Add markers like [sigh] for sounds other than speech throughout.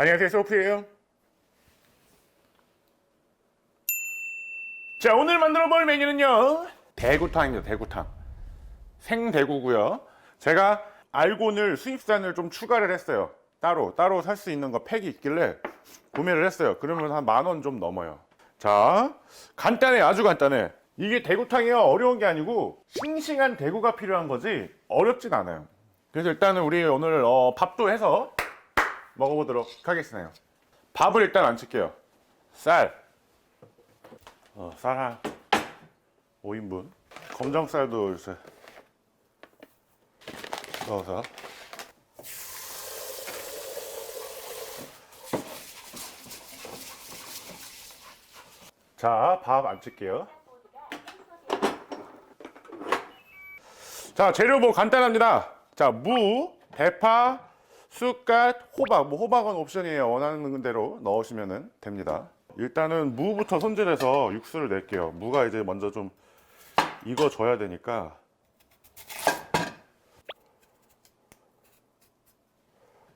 안녕하세요 소프예요. 자 오늘 만들어 볼 메뉴는요. 대구탕입니다 대구탕. 생대구고요. 제가 알곤을 수입산을 좀 추가를 했어요. 따로 따로 살 수 있는 거 팩이 있길래 구매를 했어요. 그러면 한 만 원 좀 넘어요. 자 간단해 아주 간단해. 이게 대구탕이요. 어려운 게 아니고 싱싱한 대구가 필요한 거지 어렵진 않아요. 그래서 일단은 우리 오늘 어, 밥도 해서 먹어보도록 하겠습니다. 밥을 일단 안 칠게요. 쌀. 어, 쌀한 5인분. 검정쌀도 이제 넣어서. 자, 밥 안 칠게요. 자, 재료 뭐 간단합니다. 자, 무, 대파, 쑥갓, 호박. 뭐 호박은 옵션이에요. 원하는 대로 넣으시면 됩니다. 일단은 무부터 손질해서 육수를 낼게요. 무가 이제 먼저 좀 익어줘야 되니까.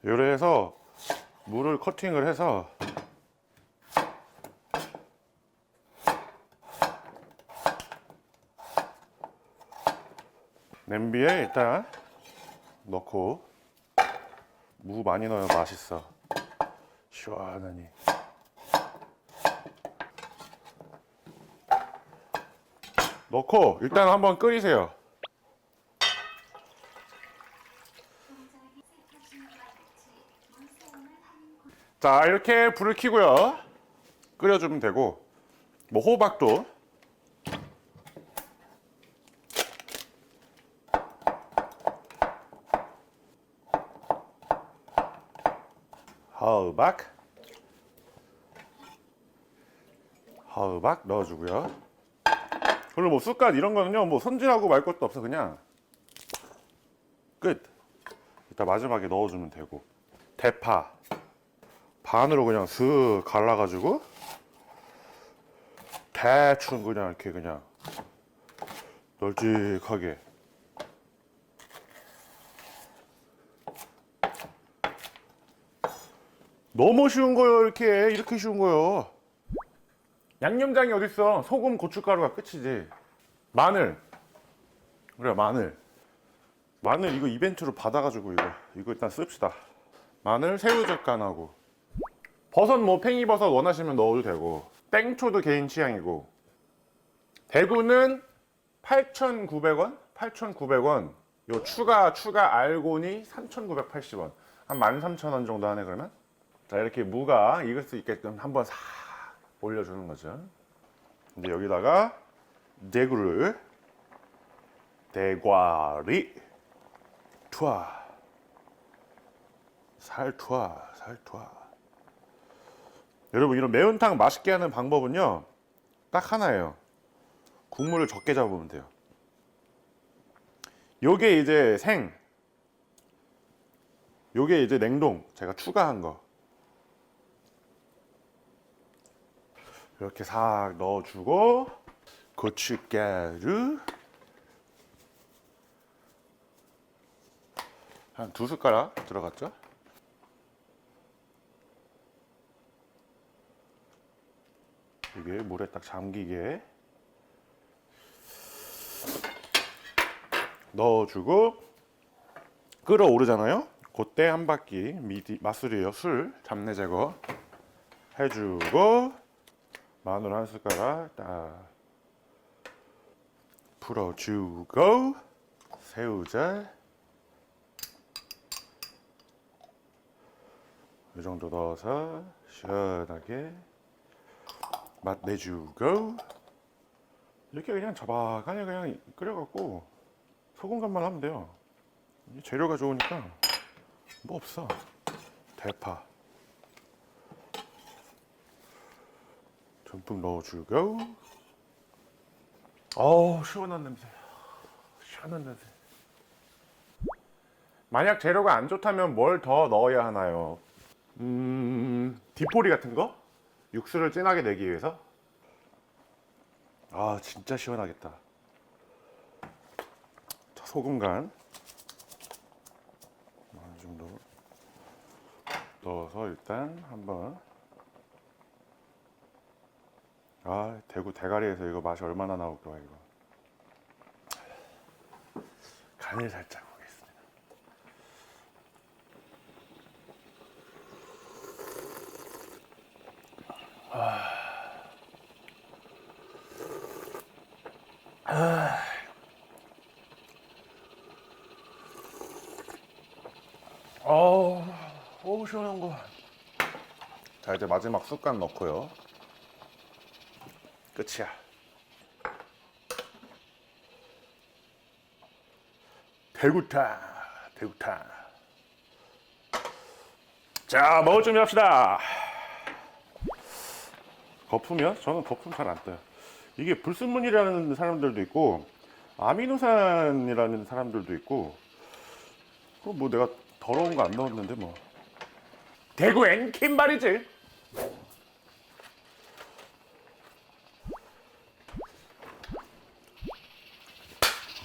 요래해서 무를 커팅을 해서 냄비에 일단 넣고 무 많이 넣으면 맛있어. 시원하니. 넣고 일단 한번 끓이세요. 자 이렇게 불을 켜고요. 끓여주면 되고 뭐 호박도 허박. 허박 넣어주고요. 그리고 뭐 쑥갓 이런 거는요 뭐 손질하고 말 것도 없어 그냥. 끝. 이따 마지막에 넣어주면 되고. 대파. 반으로 그냥 슥 갈라가지고 대충 그냥 이렇게 그냥 널찍하게 너무 쉬운 거요 이렇게. 이렇게 쉬운 거요. 양념장이 어딨어? 소금 고춧가루가 끝이지. 마늘. 그래 마늘. 마늘 이거 이벤트로 받아가지고 이거. 이거 일단 씁시다. 마늘 새우젓간하고. 버섯 뭐 팽이버섯 원하시면 넣어도 되고. 땡초도 개인 취향이고. 대구는 8,900원? 8,900원. 요 추가 추가 알고니 3,980원. 한 13,000원 정도 하네 그러면 자 이렇게 무가 익을 수 있게끔 한번 싹 올려주는 거죠. 이제 여기다가 대구를 대과리 투하 살투하 살투하 여러분 이런 매운탕 맛있게 하는 방법은요 딱 하나예요. 국물을 적게 잡으면 돼요. 요게 이제 생 요게 이제 냉동 제가 추가한 거 이렇게 싹 넣어주고 고춧가루 한 두 숟가락 들어갔죠? 이게 물에 딱 잠기게 넣어주고 끓어오르잖아요. 그때 한 바퀴 미디 마술이에요. 술 잡내 제거 해주고 마늘 한 숟가락 딱 풀어주고 새우젓. 이 정도 넣어서 시원하게 맛 내주고 이렇게 그냥 자박하게 그냥 끓여갖고 소금 간만 하면 돼요. 이 재료가 좋으니까 뭐 없어. 대파 듬뿍 넣어주고 어우 시원한 냄새. 시원한 냄새. 만약 재료가 안 좋다면 뭘 더 넣어야 하나요? 음 디포리 같은 거? 육수를 진하게 내기 위해서? 아 진짜 시원하겠다. 자 소금 간. 이 정도 넣어서 일단 한번 아 대구 대가리에서 이거 맛이 얼마나 나올까 이거 간을 살짝 보겠습니다 어우, 어우 시원한 거. 자 이제 마지막 쑥간 넣고요. 끝이야. 대구탕, 대구탕. 자 먹을 준비 합시다. 거품이요? 저는 거품 잘 안 떠요. 이게 불순물이라는 사람들도 있고 아미노산이라는 사람들도 있고 뭐 내가 더러운 거 안 넣었는데 뭐 대구 엔 킴발이지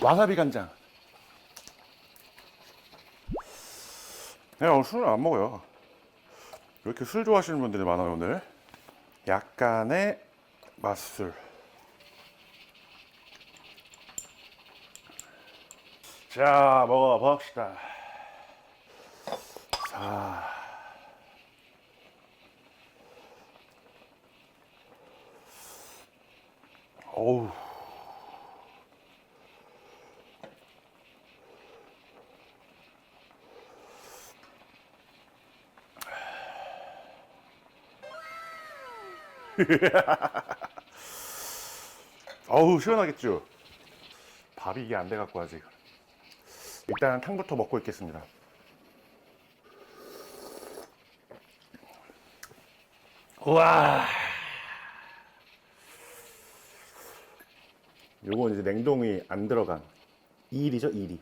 와사비 간장. 내가 술을 안 먹어요. 왜 이렇게 술 좋아하시는 분들이 많아요 오늘? 약간의 맛술. 자 먹어봅시다. 자. 어우. [laughs] 어우 시원하겠죠? 밥이 이게 안 돼갖고 아직 일단 탕부터 먹고 있겠습니다 우와. 요건 이제 냉동이 안 들어간 2일이죠, 2일.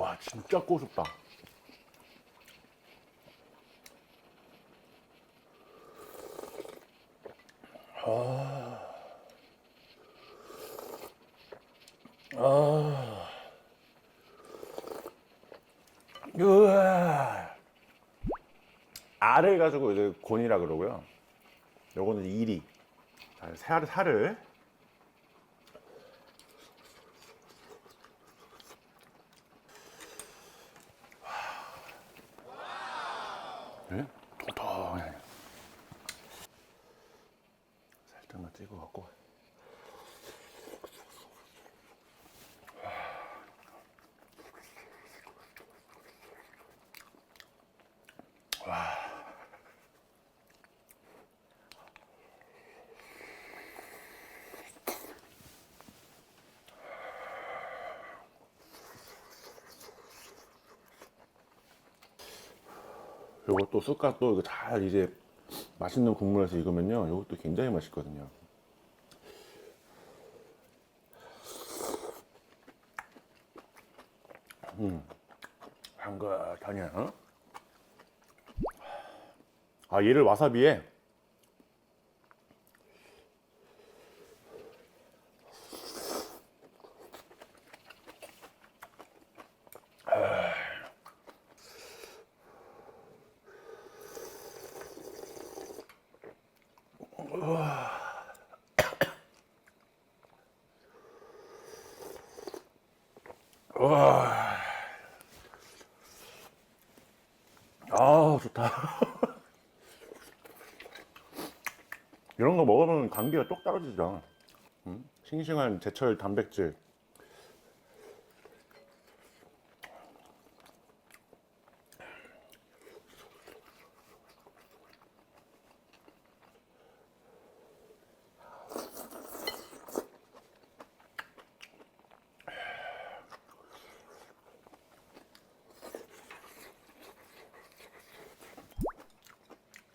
와, 진짜 고소다. 우와. 알을 가지고 이제 곤이라 그러고요. 요거는 이리. 자, 살, 살을. 네? 통통하게. 살짝만 찍어갖고. 요것도 쑥갓도 잘 이제 맛있는 국물에서 익으면요. 요것도 굉장히 맛있거든요. 음, 향긋하냐? 어? 아, 얘를 와사비에 아 좋다. [laughs] 이런 거 먹으면 감기가 똑 떨어지죠. 음? 싱싱한 제철 단백질.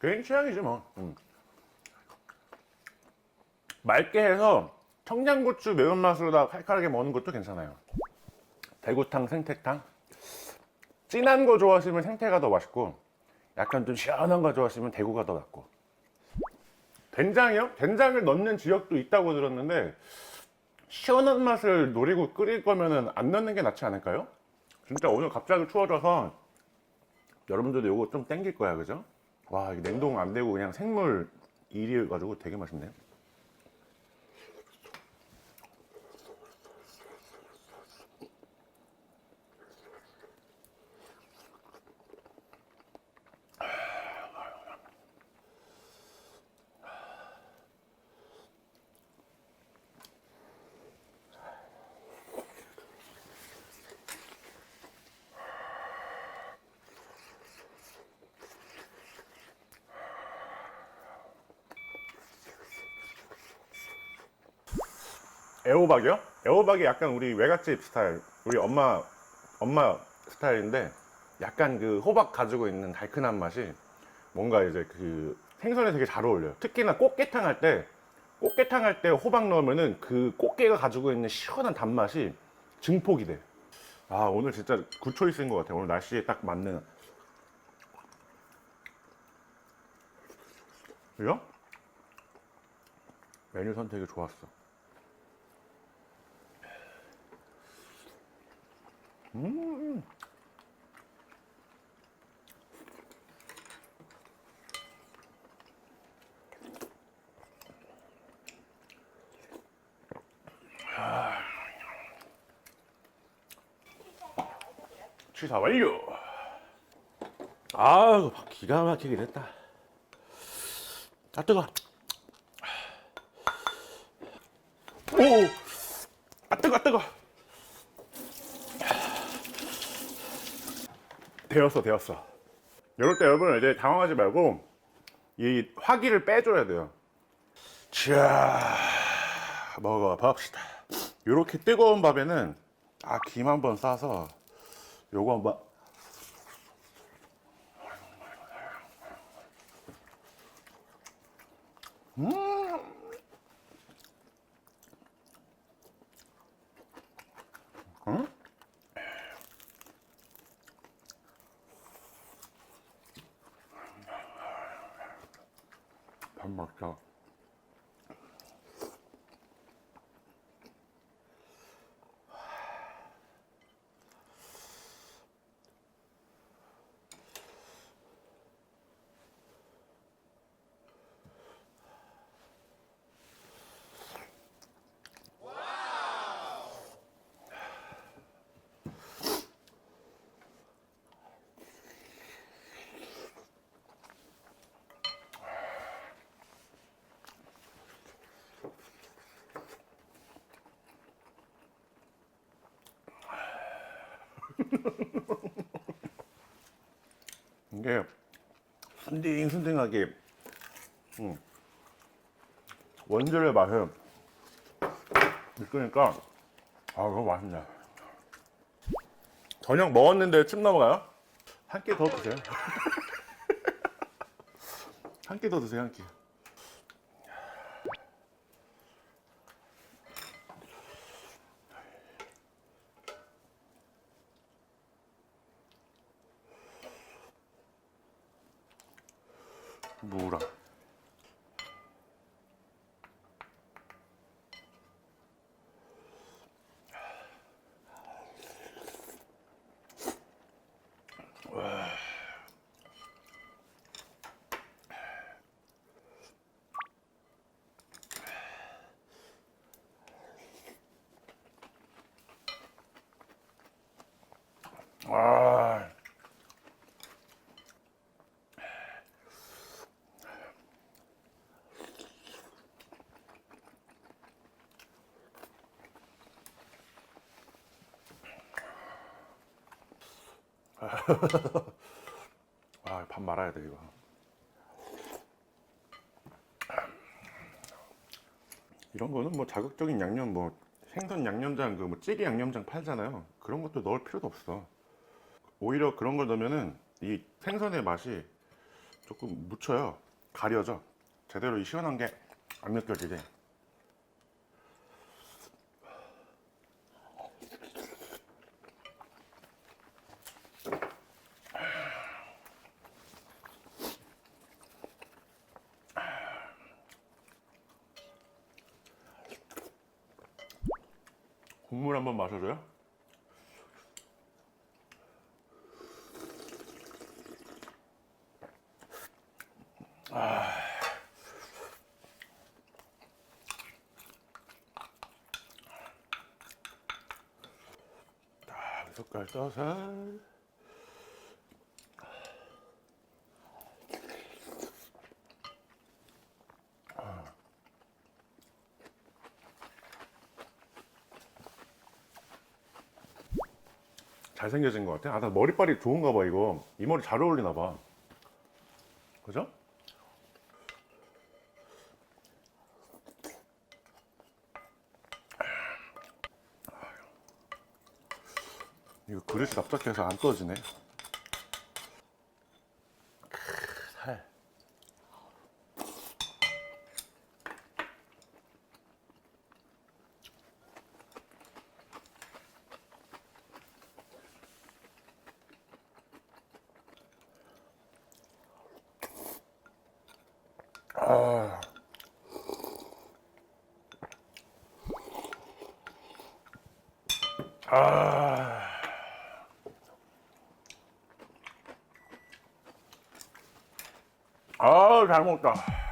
개인 취향이지 뭐. 음. 맑게 해서 청양고추 매운맛으로다 칼칼하게 먹는 것도 괜찮아요. 대구탕, 생태탕. 진한 거 좋아하시면 생태가 더 맛있고, 약간 좀 시원한 거 좋아하시면 대구가 더 낫고. 된장이요? 된장을 넣는 지역도 있다고 들었는데, 시원한 맛을 노리고 끓일 거면은 안 넣는 게 낫지 않을까요? 진짜 오늘 갑자기 추워져서 여러분들도 이거 좀 땡길 거야, 그죠? 와, 냉동 안 되고 그냥 생물 일이어가지고 되게 맛있네. 애호박이요? 애호박이 약간 우리 외갓집 스타일, 우리 엄마 엄마 스타일인데 약간 그 호박 가지고 있는 달큰한 맛이 뭔가 이제 그 생선에 되게 잘 어울려요. 특히나 꽃게탕 할 때 꽃게탕 할 때 호박 넣으면은 그 꽃게가 가지고 있는 시원한 단맛이 증폭이 돼. 아 오늘 진짜 굿 초이스인 것 같아요. 오늘 날씨에 딱 맞는. 그죠? 메뉴 선택이 좋았어. 음. 취사 완료. 아, 기가 막히게 됐다. 아 뜨거. 오, 아 뜨거, 뜨거. 되었어, 되었어. 이럴 때 여러분 이제 당황하지 말고 이 화기를 빼줘야 돼요. 자, 먹어봅시다. 이렇게 뜨거운 밥에는 아, 김 한 번 싸서 요거 한번 밥 먹자. 이게 순딩 순딩하게 음, 원재료의 맛을 느끼니까 아 너무 맛있네. 저녁 먹었는데 침 넘어가요? 한 끼 더 드세요. [laughs] 한 끼 더 드세요 한끼 무랑 [laughs] 아, 밥 말아야 돼, 이거. 이런 거는 뭐 자극적인 양념, 뭐 생선 양념장, 그뭐 찌개 양념장 팔잖아요. 그런 것도 넣을 필요도 없어. 오히려 그런 걸 넣으면은 이 생선의 맛이 조금 묻혀요. 가려져. 제대로 이 시원한 게 안 느껴지지. 국물 한번 마셔줘요. 아, 숟갈 떠서. 잘생겨진 것 같아. 아, 나 머리빨이 좋은가 봐, 이거. 이 머리 잘 어울리나 봐. 그죠? 이거 그릇이 납작해서 안 떠지네. 아. 아, 잘 먹었다.